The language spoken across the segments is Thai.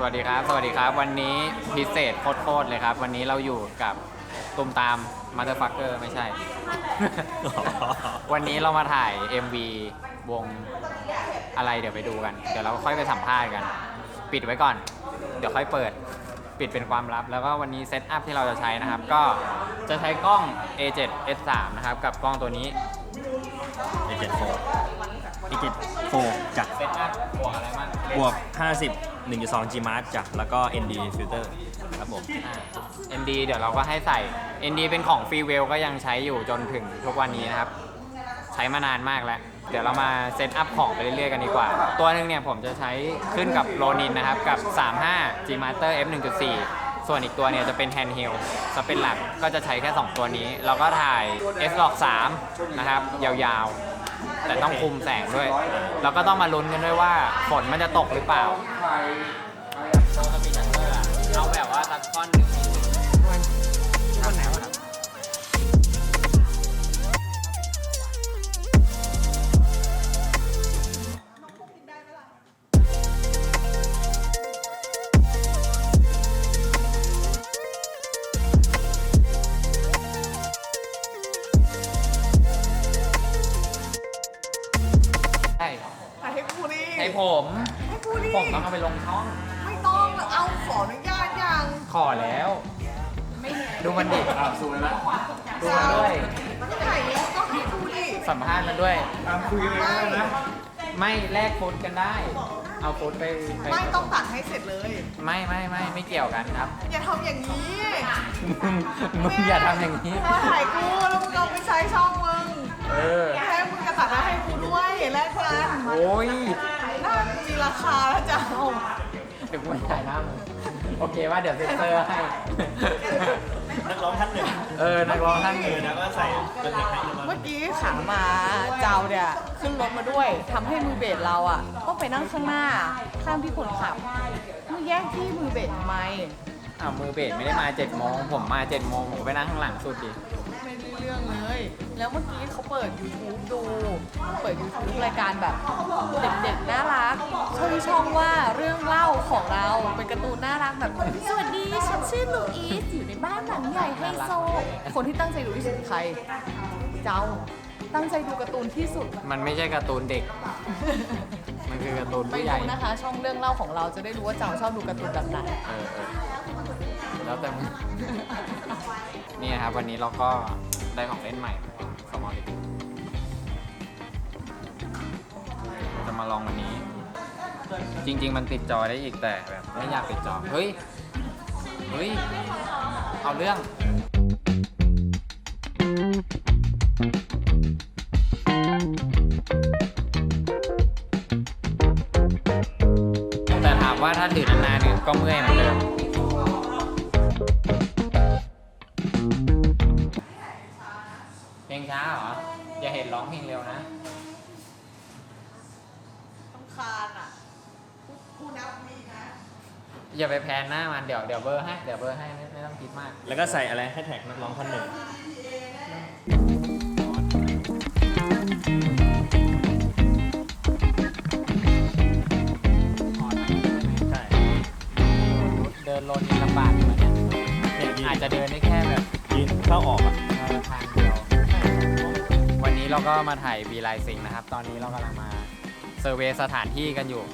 สวัสดีครับ สวัสดีครับ วันนี้พิเศษโคตรๆเลยครับ วันนี้เราอยู่กับตุมตามมา t เ e อร์ฟักเกอร์ไม่ใช่ วันนี้เรามาถ่าย MV วงอะไรเดี๋ยวไปดูกัน เดี๋ยวเราค่อยไปสัมภาษณ์กัน ปิดไว้ก่อน เดี๋ยวค่อยเปิด ปิดเป็นความลับ แล้วก็วันนี้เซตอัพที่เราจะใช้นะครับ ก็จะใช้กล้อง A7 S3 นะครับ กับกล้องตัวนี้ไอเจ็ดโฟไอเจ็ดโฟจ้ะเซตอัพบวกอะไรบ้างบวก 50 1.2 G Mark จ้ะแล้วก็ ND filter ครับผม อ่า ND เดี๋ยวเราก็ให้ใส่ ND เป็นของฟรีเวลก็ยังใช้อยู่จนถึงทุกวันนี้นะครับ ใช้มานานมากแล้ว เดี๋ยวเรามาเซตอัพของไปเรื่อยๆกันดีกว่า ตัวหนึงเนี่ยผมจะใช้ขึ้นกับโ o นินนะครับ กับ 35 G Master F 1.4 ส่วนอีกตัวเนี่ยจะเป็น handheld จะเป็นหลักก็จะใช้แค่ 2 ตัวนี้ เราก็ถ่าย S Log 3นะครับ ยาวๆ แต่ต้องคุมแสงด้วย แล้วก็ต้องมาลุ้นกันด้วยว่าฝนมันจะตกหรือเปล่าโชว์สปีดชัตเตอร์อเอาแบบว่าตัดก้อนหนึ่ง เอาไปลงช่อง ไม่ต้องเอาขออนุญาตยังขอแล้ว ดูมันดิดูมันด้วย มันถ่ายแล้วก็ให้กูดิสัมภาษณ์มันด้วยไม่ไม่แลกฟุตกันได้ เอาฟุตไปไปไม่ต้องตัดให้เสร็จเลย ไม่ไม่ไม่ไม่เกี่ยวกันครับ อย่าทำอย่างนี้มึงมึงอย่าทำอย่างนี้มาถ่ายกูแล้วมึงเอาไปใช้ช่องมึงเออ แค่มึงจะตัดมาให้กูด้วยแลกกันโอ้ยน่ามี ราคาแล้วจะเอาเดี๋ยวกูไม่ถ่ายหน้ามึงโอเคว่าเดี๋ยวเซ็นเซอร์ให้ นักร้องท่านหนึ่งเออ นักร้องท่านหนึ่งแล้วก็ใส่เป็นเพลงให้แล้วก็เมื่อกี้ขามาเจ้าเนี่ยขึ้นรถมาด้วยทำให้มือเบสเราอะต้องไปนั่งข้างหน้าข้างที่คนขับมึงแย่งที่มือเบสทำไม อ้าวมือเบสไม่ได้มา7จ็ดโมงผมมา7จ็ดโมงผมไปนั่งข้างหลังสุดดิ แล้วเมื่อกี้เขาเปิด YouTube ดู เปิด YouTube รายการแบบเด็กๆน่ารักชื่อช่องว่าเรื่องเล่าของเราเป็นการ์ตูนน่ารักแบบสวัสดีฉันชื่อลูอีสอยู่ในบ้านหลังใหญ่ไฮโซคนที่ตั้งใจดูที่สุดคือใคร เจ้าตั้งใจดูการ์ตูนที่สุด มันไม่ใช่การ์ตูนเด็ก มันคือการ์ตูนไปผู้ใหดูญ่นะคะ ช่องเรื่องเล่าของเราจะได้รู้ว่าเจ้าชอบดูการ์ตูนแบบไหนเออเออแล้วแต่มึง นี่นะครับวันนี้เราก็ได้ของเล่นใหม่ มาลองวันนี้ จริง ๆ มันติดจอได้อีกแต่แบบไม่อยากติดจอเฮ้ยเฮ้ยเอาเรื่องแต่ถามว่าถ้าถือนานๆเนี่ยก็เมื่อยเหมือนเดิมเพลงช้าเหรอ อย่าเห็นร้องเพลงเร็วนะต้อง คานอะกูนับมีนะ อย่าไปแพนหน้ามันเดี๋ยวเดี๋ยวเบอร์ให้เดี๋ยวเบอร์ให้ไม่ไม่ต้องคิดมาก แล้วก็ใส่อะไรให้แท็กนักร้องท่านหนึ่ง ใช่เดินโลนยังลำบากอยู่เนี่ยเนี่ยยืนอาจจะเดินได้แค่แบบยืนเข้าออกอะเออทางเดียว วันนี้เราก็มาถ่ายบีไลซิงนะครับ ตอนนี้เรากำลังมา เซอร์เวสถานที่กันอยู่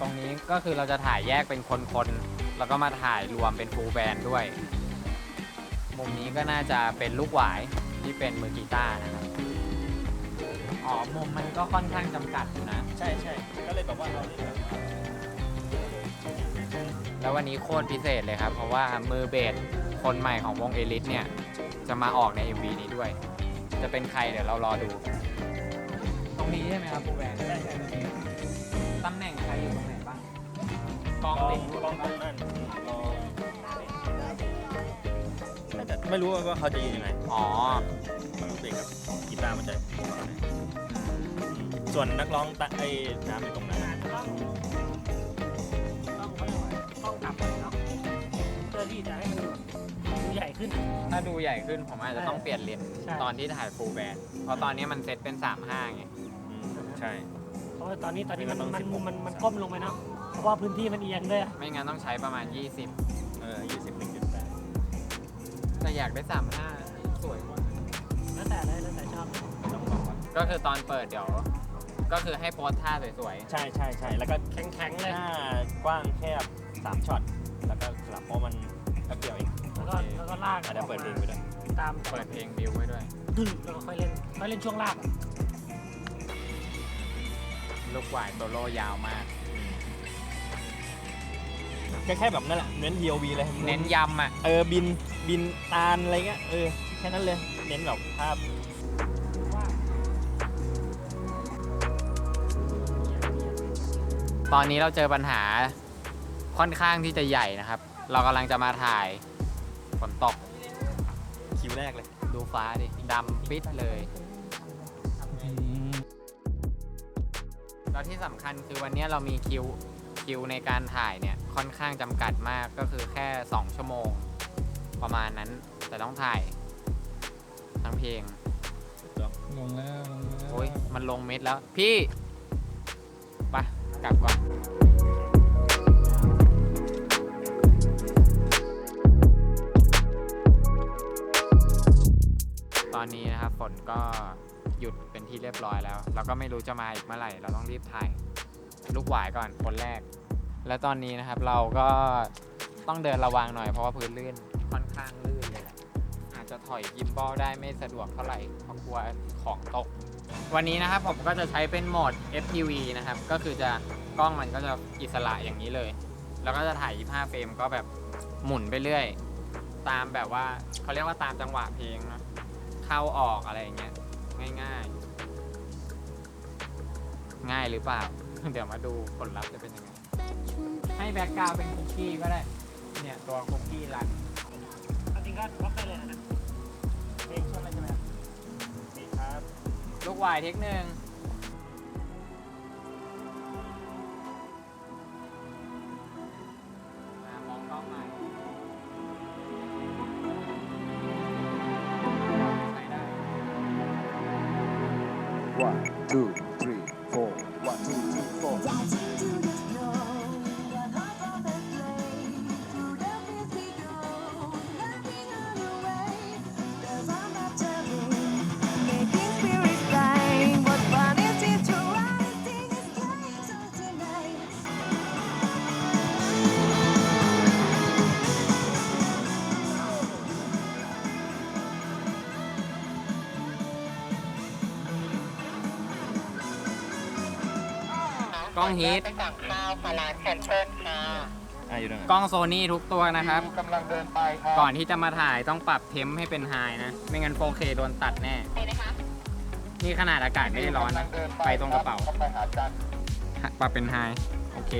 ตรงนี้ก็คือเราจะถ่ายแยกเป็นคนๆ แล้วก็มาถ่ายรวมเป็นฟูลแบนด์ด้วย มุมนี้ก็น่าจะเป็นลูกหวายที่เป็นมือกีตาร์นะครับ อ๋อ มุมมันก็ค่อนข้างจำกัดอยู่นะ ใช่ใช่ก็เลยแบบว่าเราเล่นแบบแล้ววันนี้โคตรพิเศษเลยครับ เพราะว่ามือเบสคนใหม่ของวงเอลิสเนี่ย จะมาออกใน MV นี้ด้วย จะเป็นใครเดี๋ยวเรารอดู นี้ใช่ไหมครับปูแบนตำแหน่งใครอยู่ตรงไหนบ้างกองติดกองตรงนั้นรอน่าจะไม่รู้ว่าเขาจะยืนยังไง อ๋อ มันต้องเตะกับกีตาร์มันจะส่วนนักร้องตะไอ้น้ำอยู่ตรงนั้นต้องกลับไปเนาะเพื่อที่จะให้มันดูใหญ่ขึ้น ถ้าดูใหญ่ขึ้นผมอาจจะต้องเปลี่ยนเลนส์ใช่ตอนที่ถ่ายฟูลแบนเพราะตอนนี้มันเซตเป็น 3 5ไงอืม ใช่ เพราะว่าตอนนี้ตอนนี้มันมันต้องมัน16มันมันก้มลงไปเนาะใเพราะว่าพื้นที่มันเอียงด้วยอะไม่งั้นต้องใช้ประมาณ 20 เออยี่สิบหนึ่งจุดแปดแต่อยากได้ 35 สวยกว่าแล้วแต่เลยแล้วแต่ชอบต้องบอกว่าก็คือตอนเปิดเดี๋ยว ก็คือให้โพสท่าสวยใช่ใช่ใช่แล้วก็แข็งๆเลยหน้ากว้างแคบสามช็อต แล้วก็สลับเพราะมันแป๊บเดียวเองแล้วก็แล้วก็ลากอะเดี๋ยวเปิดเพลงไปด้วยตามๆ เปิดเพลงบิวไว้ด้วย ดึงแล้วก็ค่อยเล่นค่อยเล่นช่วงลากอะ ลูกหวายโซโล่ยาวมากแค่แค่แบบนั่นแหละเน้น POV เลยเน้นยำอะ เออบินบินตาลอะไรเงี้ยเออแค่นั้นเลย เน้นแบบภาพว่าตอนนี้เราเจอปัญหาค่อนข้างที่จะใหญ่นะครับ เรากำลังจะมาถ่ายฝนตกคิวแรกเลย ดูฟ้าดิดำปิดเลย แล้วที่สำคัญคือวันนี้เรามีคิวคิวในการถ่ายเนี่ยค่อนข้างจำกัดมากก็คือแค่ 2 ชั่วโมง ประมาณนั้นแต่ต้องถ่าย ทั้งเพลงลงแล้วลงแล้วโอ้ยมันลงเม็ดแล้ว พี่ไปกลับก่อนตอนนี้นะครับฝนก็ หยุดเป็นที่เรียบร้อยแล้ว เราก็ไม่รู้จะมาอีกเมื่อไหร่ เราต้องรีบถ่ายลูกหวายก่อนคนแรก แล้วตอนนี้นะครับเราก็ต้องเดินระวังหน่อยเพราะว่าพื้นลื่นค่อนข้างลื่นเลยแหละอาจจะถอยกิมบอลได้ไม่สะดวกเท่าไหร่เพราะกลัวของตก วันนี้นะครับผมก็จะใช้เป็นโหมด FPV นะครับ ก็คือจะกล้องมันก็จะอิสระอย่างนี้เลย แล้วก็จะถ่าย 25 เฟรมก็แบบหมุนไปเรื่อย ตามแบบว่าเขาเรียกว่าตามจังหวะเพลงเนะเข้าออกอะไรอย่างเงี้ย ง่ายๆ ง่ายหรือเปล่า เดี๋ยวมาดูผลลัพธ์จะเป็นยังไง ให้แบ็กกราวด์เป็นคุกกี้ก็ได้ เนี่ยตัวคุกกี้รันเอาจริงก็ล็อกได้เลยนะเพลงช่วงอะไรใช่ไหมครับนี่ครับ ลูกวายเทคหนึ่ง ฮิตไปสั่งข้าวค่ะร้านแคนเซิลค่ะอะอยู่ตรงไหนกล้องโซนี่ทุกตัวนะครับ กำลังเดินไปค่ะก่อนที่จะมาถ่ายต้องปรับเทมให้เป็นไฮนะ ไม่งั้น 4K โดนตัดแน่นี่ขนาดอากาศไม่ได้ร้อนนะ ไปตรงกระเป๋าไปหาจัน ปรับเป็นไฮโอเค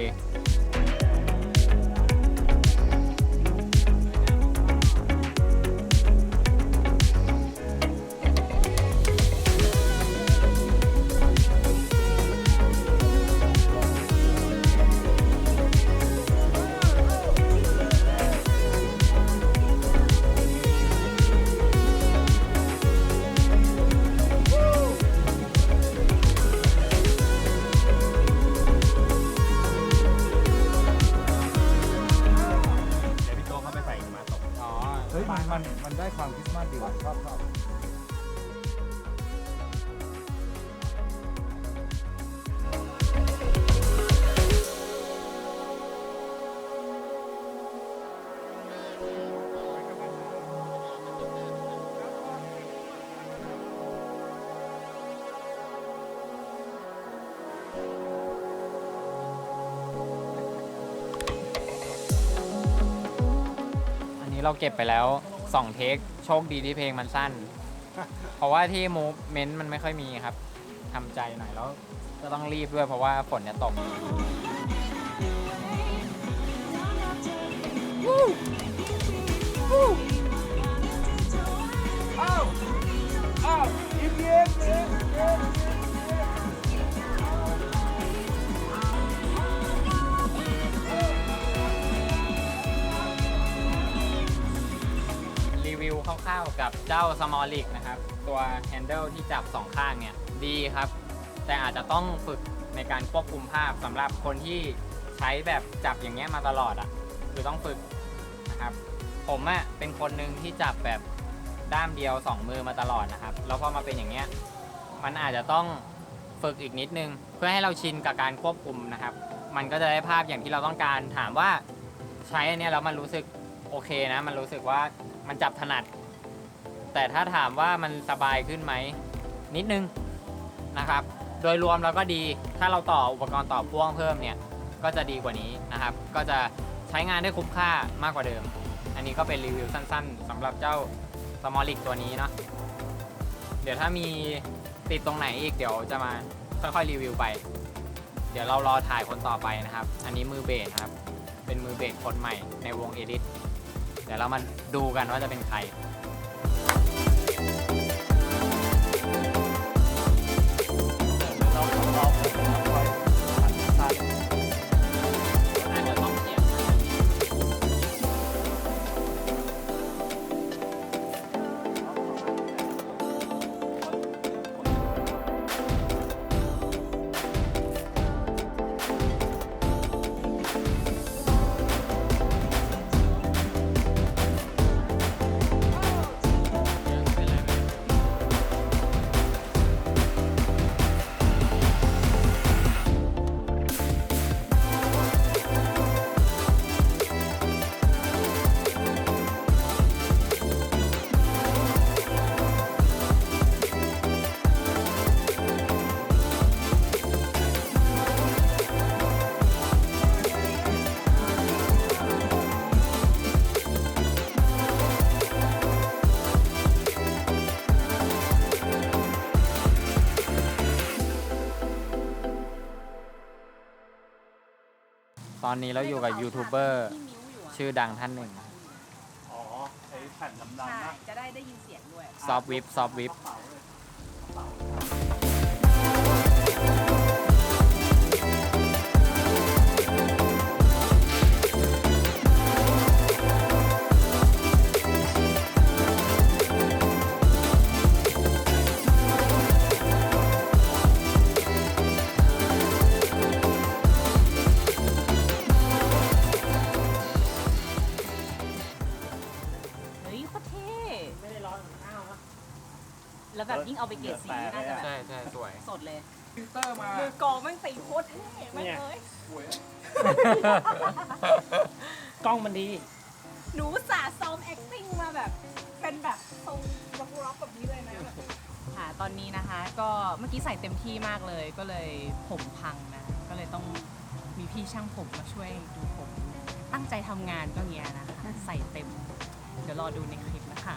ที่เราเก็บไปแล้ว2เทคโชคดีที่เพลงมันสั้น เพราะว่าที่มูฟเมนต์มันไม่ค่อยมีครับทำใจหน่อยแล้วก็ต้องรีบด้วยเพราะว่าฝนจะตกรี กับเจ้า Small l i g นะครับ ตัว handle ที่จับสองข้างเนี่ยดีครับ แต่อาจจะต้องฝึกในการควบคุมภาพสำหรับคนที่ใช้แบบจับอย่างเงี้ยมาตลอดอะ่ะคือต้องฝึกนะครับ ผมอะ่ะเป็นคนหนึ่งที่จับแบบด้ามเดียวสองมือมาตลอดนะครับแล้วพอมาเป็นอย่างเงี้ยมันอาจจะต้องฝึกอีกนิดนึง เพื่อให้เราชินกับการควบคุมนะครับ มันก็จะได้ภาพอย่างที่เราต้องการถามว่าใช้อันเนี้ยแล้วมันรู้สึกโอเคนะ มันรู้สึกว่ามันจับถนัด แต่ถ้าถามว่ามันสบายขึ้นไหม นิดนึงนะครับ โดยรวมเราก็ดีถ้าเราต่ออุปกรณ์ต่อพ่วงเพิ่มเนี่ย ก็จะดีกว่านี้นะครับ ก็จะใช้งานได้คุ้มค่ามากกว่าเดิม อันนี้ก็เป็นรีวิวสั้นๆสำหรับเจ้าสมอลิกตัวนี้เนาะเดี๋ยวถ้ามีติดตรงไหนอีกเดี๋ยวจะมาค่อยๆรีวิวไป เดี๋ยวเรารอถ่ายคนต่อไปนะครับ อันนี้มือเบสครับ เป็นมือเบสคนใหม่ในวงเอดิทเดี๋ยวเรามาดูกันว่าจะเป็นใคร เอนนี้เราอยู่กับยูทูบเบอร์ชื่อดังท่านหนึ่งอ๋อใช้แผ่นดำๆใช่นะจะได้ได้ยินเสียงด้วย ซอฟวิปซอฟวิปเเอาไปเกรดสีน่าจะแบบใช่ใช่สวย สดเลยฟิลเตอร์มามือกองแม่งตีโคตรเท่แม่งเลยกล้องมันดี หนูสาห์ซ้อม acting มาแบบ เป็นแบบทรงร็อกร็อกแบบนี้เลยนะแบบค่ะตอนนี้นะคะก็เมื่อกี้ใส่เต็มที่มากเลย ก็เลยผมพังนะ ก็เลยต้องมีพี่ช่างผมมาช่วยดูผม ตั้งใจทำงานก็เงี้ยนะคะ ใส่เต็ม เดี๋ยวรอดูในคลิปนะคะ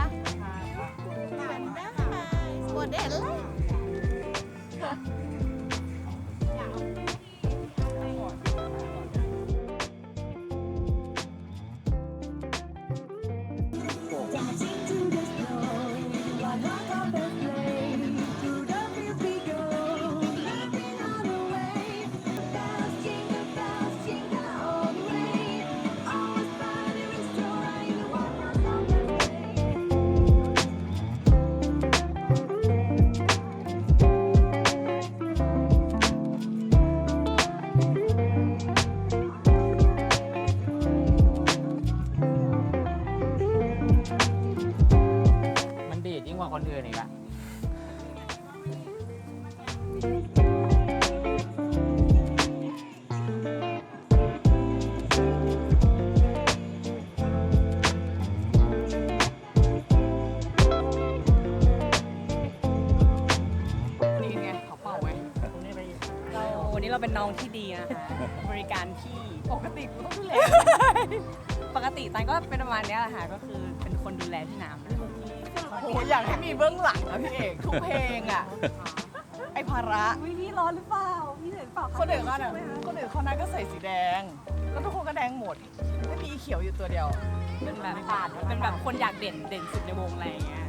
ปะวันได้ คนอื่นอีกแล้ว มีเบื้องหลังอะพี่เอกทุกเพลงอะไอภาระ วินี่ร้อนหรือเปล่าพี่เห็นเปล่าคนอื่นเขาน่ะคนอื่นเขานั้นก็ใส่สีแดง แล้วทุกคนก็แดงหมด ไม่มีเขียวอยู่ตัวเดียว เป็นแบบเป็นแบบคนอยากเด่นเด่นสุดในวงอะไรอย่างเงี้ย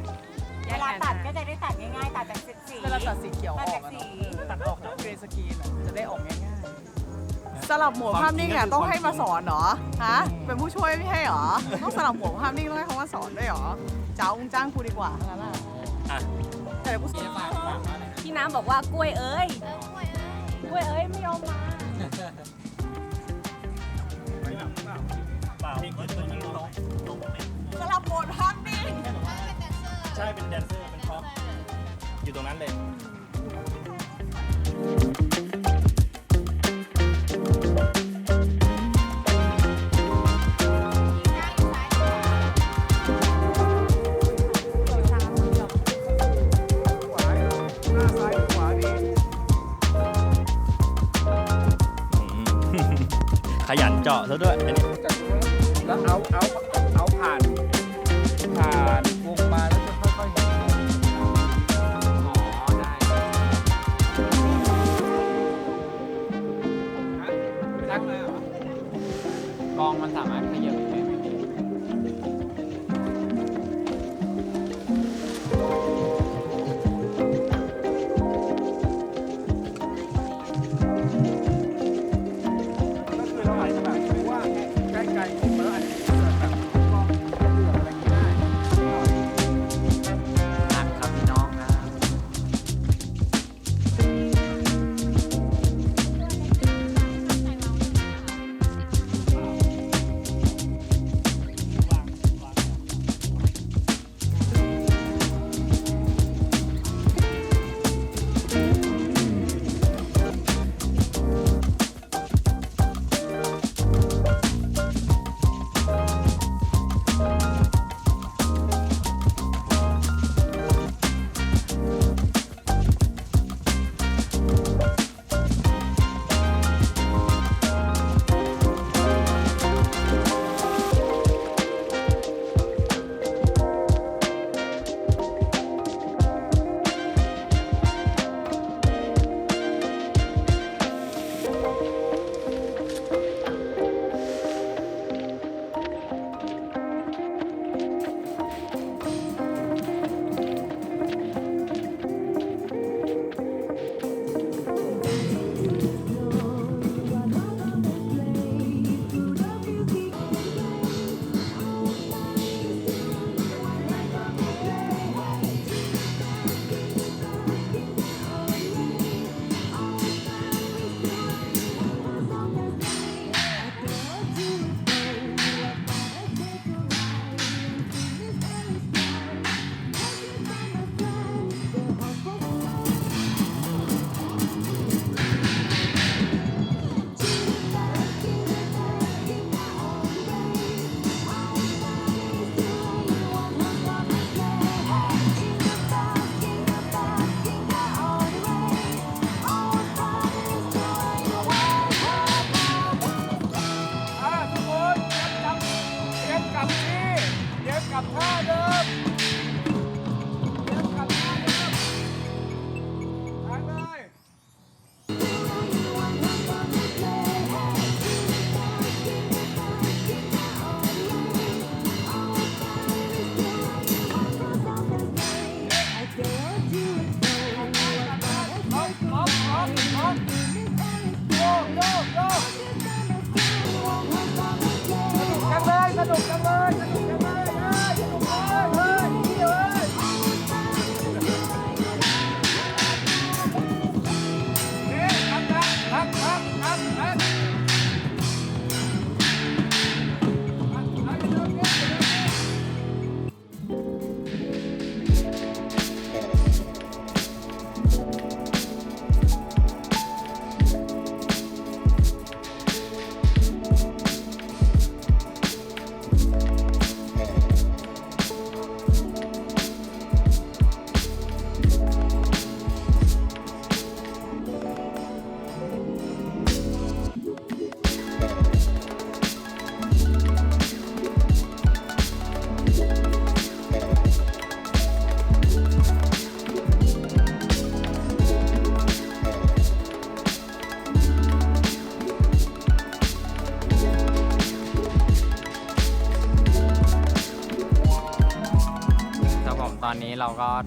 เวลาตัดก็จะได้ตัดง่ายๆ ตัดจากสี เวลาตัดสีเขียวอตัดอกจากอะสีเนาะตัดออกจากเกรย์สกรีนอะจะได้ออกง่ายๆสลับหมวดภาพนิ่งอะต้องให้มาสอนเหรอฮะเป็นผู้ช่วยไม่ใช่เหรอต้องสลับหมวดภาพนิ่งต้องให้เขามาสอนด้วยเหรอเจ้าอุ้งจ้างกูดีกว่าทั้งนั้นอะ อะแต่เดี๋ยวกูสอนพี่น้ำบอกว่ากล้วยเอ้ยกล้วยเอ้ยไม่ยอมมาสลับหมวดภาพนิ่งใช่เป็นแดนเซอร์เป็นพ็อปอยู่ตรงนั้นเลย ยัน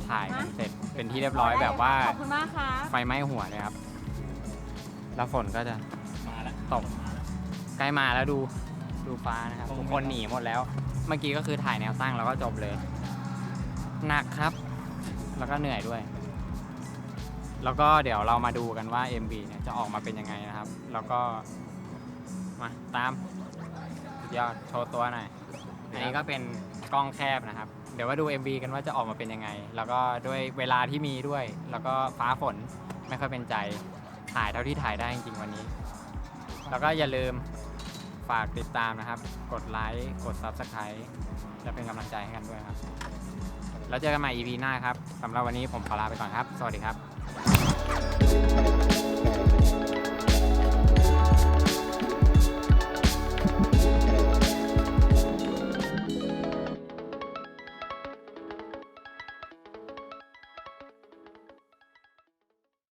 ถ่ายกันเสร็จเป็นที่เรียบร้อยแบบว่าขอบคุณมากค่ะไฟไหม้หัวเลยครับ แล้วฝนก็จะมาแล้วตกใกล้มาแล้วดูดูฟ้านะครับทุกคนหนีหมดแล้ว เมื่อกี้ก็คือถ่ายแนวตั้งแล้วก็จบเลย หนักครับ แล้วก็เหนื่อยด้วย แล้วก็เดี๋ยวเรามาดูกันว่า MV เนี่ยจะออกมาเป็นยังไงนะครับ แล้วก็มาตามสุดยอดโชว์ตัวหน่อย อันนี้ก็เป็นกล้องแคบนะครับ เดี๋ยวมาดู MV กันว่าจะออกมาเป็นยังไง แล้วก็ด้วยเวลาที่มีด้วย แล้วก็ฟ้าฝนไม่ค่อยเป็นใจ ถ่ายเท่าที่ถ่ายได้จริงๆวันนี้ แล้วก็อย่าลืมฝากติดตามนะครับ กดไลค์ กด Subscribe และเป็นกำลังใจให้กันด้วยครับ แล้วเจอกันใหม่ EP หน้าครับสำหรับวันนี้ผมขอลาไปก่อนครับ สวัสดีครับ